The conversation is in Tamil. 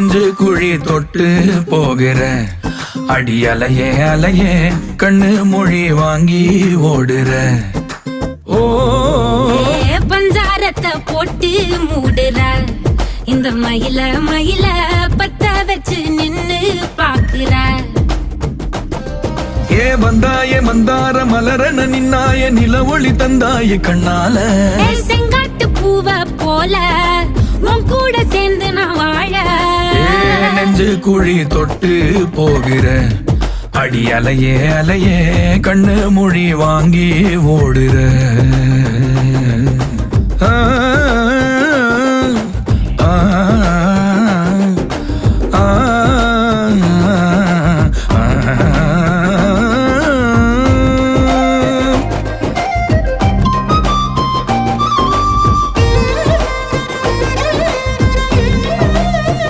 நெஞ்சு குழி தொட்டு போகிற. அடி அலையே அலையே கண்ணு மொழி வாங்கி ஓடுற. ஓ. பஞ்சாரத்தை போட்டு மூடுற. இந்த மயில மயில பத்த வச்சு நின்னு பாக்குற. ஏ வந்தாய மந்தார மலரன நின்னாய நில ஒளி தந்தாய கண்ணால. செங்காட்டு பூவ போல நெஞ்சு குழி தொட்டு போகிற. அடி அலையே அலையே கண்ணு மொழி வாங்கி ஓடுற.